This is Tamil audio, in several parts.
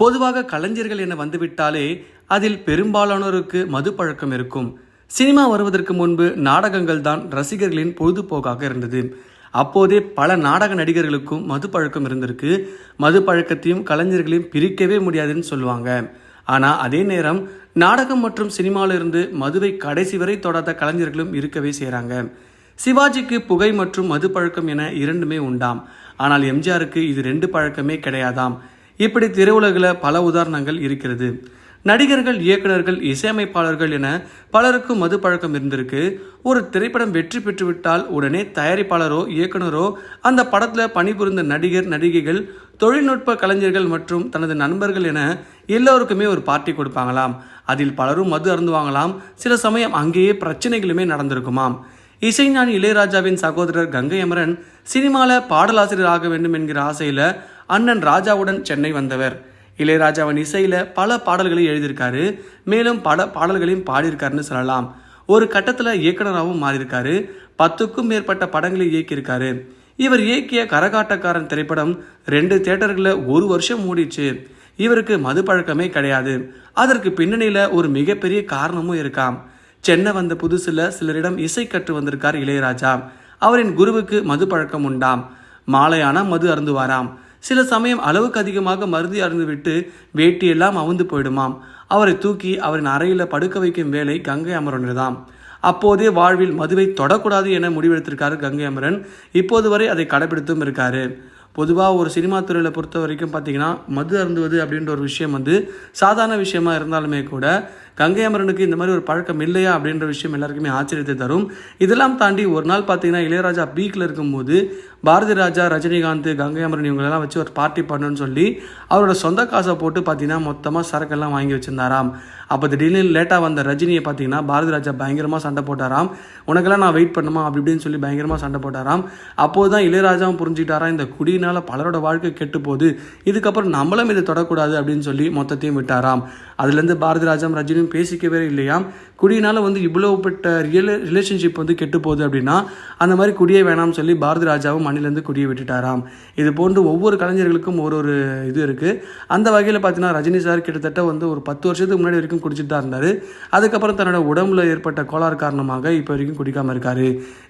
பொதுவாக கலைஞர்கள் என வந்துவிட்டாலே அதில் பெரும்பாலானோருக்கு மது பழக்கம் இருக்கும். சினிமா வருவதற்கு முன்பு நாடகங்கள் தான் ரசிகர்களின் பொழுதுபோக்காக இருந்தது. அப்போதே பல நாடக நடிகர்களுக்கும் மது பழக்கம் இருந்திருக்கு. மது பழக்கத்தையும் கலைஞர்களையும் பிரிக்கவே முடியாதுன்னு சொல்லுவாங்க. ஆனால் அதே நேரம் நாடகம் மற்றும் சினிமாவிலிருந்து மதுவை கடைசி வரை தொடாத கலைஞர்களும் இருக்கவே செய்கிறாங்க சிவாஜிக்கு புகை மற்றும் மது பழக்கம் என இரண்டுமே உண்டாம். ஆனால் எம்ஜிஆருக்கு இது ரெண்டு பழக்கமே கிடையாதாம். இப்படி திரையுலகில் பல உதாரணங்கள் இருக்கிறது. நடிகர்கள் இயக்குனர்கள் இசையமைப்பாளர்கள் என பலருக்கும் மது பழக்கம் இருந்திருக்கு. ஒரு திரைப்படம் வெற்றி பெற்றுவிட்டால் உடனே தயாரிப்பாளரோ இயக்குனரோ அந்த படத்தில் பணிபுரிந்த நடிகர் நடிகைகள் தொழில்நுட்ப கலைஞர்கள் மற்றும் தனது நண்பர்கள் என எல்லோருக்குமே ஒரு பார்ட்டி கொடுப்பாங்களாம். அதில் பலரும் மது அருந்துவாங்களாம். சில சமயம் அங்கேயே பிரச்சனைகளுமே நடந்திருக்குமாம். இசைஞானி இளையராஜாவின் சகோதரர் கங்கை அமரன் சினிமாவில் பாடலாசிரியர் ஆக வேண்டும் என்கிற ஆசையில் அண்ணன் ராஜாவுடன் சென்னை வந்தவர். இளையராஜாவின் இசையில் பல பாடல்களை எழுதியிருக்காரு. மேலும் பல பாடல்களையும் பாடியிருக்காருன்னு சொல்லலாம். ஒரு கட்டத்தில் இயக்குனராகவும் மாறியிருக்காரு. பத்துக்கும் மேற்பட்ட படங்களை இயக்கியிருக்காரு. இவர் இயக்கிய கரகாட்டக்காரன் திரைப்படம் ரெண்டு தேட்டர்களில் ஒரு வருஷம் மூடிச்சு இவருக்கு மது பழக்கமே கிடையாது. அதற்கு பின்னணியில் ஒரு மிகப்பெரிய காரணமும் இருக்காம். சென்னை வந்த புதுசில் சிலரிடம் இசை கற்று வந்திருக்கார் இளையராஜா. அவரின் குருவுக்கு மது பழக்கம் உண்டாம். மாலையான மது அருந்துவாராம். சில சமயம் அளவுக்கு அதிகமாக மருந்தி அருந்துவிட்டு வேட்டியெல்லாம் அவுந்து போயிடுமாம். அவரை தூக்கி அவரின் அறையில் படுக்க வைக்கும் வேலை கங்கை அமரனுதாம் அப்போதே வாழ்வில் மதுவை தொடக்கூடாது என முடிவெடுத்திருக்காரு கங்கை அமரன். இப்போது வரை அதை கடைபிடித்தும் இருக்காரு. பொதுவாக ஒரு சினிமா துறையில் பொறுத்த வரைக்கும் பார்த்தீங்கன்னா மது அருந்துவது அப்படின்ற ஒரு விஷயம் வந்து சாதாரண விஷயமா இருந்தாலுமே கூட கங்கை அமரனுக்கு இந்த மாதிரி ஒரு பழக்கம் இல்லையா அப்படின்ற விஷயம் எல்லாருக்குமே ஆச்சரியத்தை தரும். இதெல்லாம் தாண்டி ஒரு நாள் பார்த்தீங்கன்னா இளையராஜா பீக்கில் இருக்கும்போது பாரதி ராஜா ரஜினிகாந்த் கங்கை அமரன் இவங்களெல்லாம் வச்சு ஒரு பார்ட்டி பண்ணணும்னு சொல்லி அவரோட சொந்த காசை போட்டு பார்த்தீங்கன்னா மொத்தமாக சரக்கெல்லாம் வாங்கி வச்சிருந்தாராம். அப்போ திடீர்னு லேட்டாக வந்த ரஜினியை பார்த்தீங்கன்னா பாரதி ராஜா பயங்கரமாக சண்டை போட்டாராம். உனக்கெல்லாம் நான் வெயிட் பண்ணுமா அப்படி இப்படின்னு சொல்லி பயங்கரமாக சண்டை போட்டாராம். அப்போது தான் இளையராஜாவும் புரிஞ்சுக்கிட்டாராம் இந்த இதனால் பலரோட வாழ்க்கை கெட்டு போகுது. இதுக்கப்புறம் நம்மளும் இதை தொடக்கூடாது அப்படின்னு சொல்லி மொத்தத்தையும் விட்டாராம். அதுலேருந்து பாரதி ராஜாம் ரஜினியும் பேசிக்கவே இல்லையாம். குடியினால் வந்து இவ்வளவுப்பட்ட ரியல் ரிலேஷன்ஷிப் வந்து கெட்டு போகுது அப்படின்னா அந்த மாதிரி குடியே வேணாம்னு சொல்லி பாரதி ராஜாவும் மண்ணிலேருந்து குடியை விட்டுட்டாராம். இது போன்று ஒவ்வொரு கலைஞர்களுக்கும் ஒரு ஒரு இது இருக்குது அந்த வகையில் பார்த்தீங்கன்னா ரஜினி சார் கிட்டத்தட்ட வந்து ஒரு பத்து வருஷத்துக்கு முன்னாடி வரைக்கும் குடிச்சிட்டு தான் இருந்தார். அதுக்கப்புறம் தன்னோட உடம்புல ஏற்பட்ட கோளாறு காரணமாக இப்போ வரைக்கும் குடிக்காமல் இருக்காரு.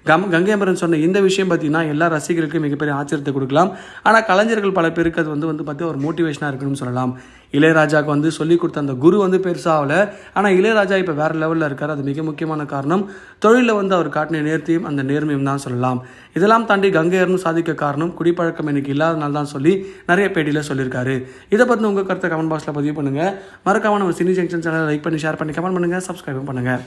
கம் கங்கை அமரன் சொன்ன இந்த விஷயம் பார்த்தீங்கன்னா எல்லா ரசிகர்களுக்கும் மிகப்பெரிய ஆச்சரியத்தை கொடுக்கலாம். ஆனால் கலைஞர்கள் பல பேருக்கு அது வந்து வந்து பார்த்தீங்கன்னா ஒரு மோட்டிவேஷனாக இருக்குன்னு சொல்லலாம். இளையராஜாவுக்கு வந்து சொல்லிக் கொடுத்த அந்த குரு வந்து பெருசாகல ஆனால் இளையராஜா இப்போ வேறு லெவலில் இருக்கார். அது மிக முக்கியமான காரணம். தொழிலில் வந்து அவர் காட்டின நேர்த்தியும் அந்த நேர்மையும் தான் சொல்லலாம். இதெல்லாம் தாண்டி கங்கையர்னு சாதிக்க காரணம் குடிப்பழக்கம் எனக்கு இல்லாதனால தான் சொல்லி நிறைய பேட்டியில் சொல்லியிருக்காரு. இதை பற்றி உங்கள் கருத்தை கமெண்ட் பாக்ஸில் பதிவு பண்ணுங்கள் மறக்காம நம்ம சினி ஜங்ஷன் சேனலை லைக் பண்ணி ஷேர் பண்ணி கமெண்ட் பண்ணுங்கள் சப்ஸ்கிரைபும் பண்ணுங்கள்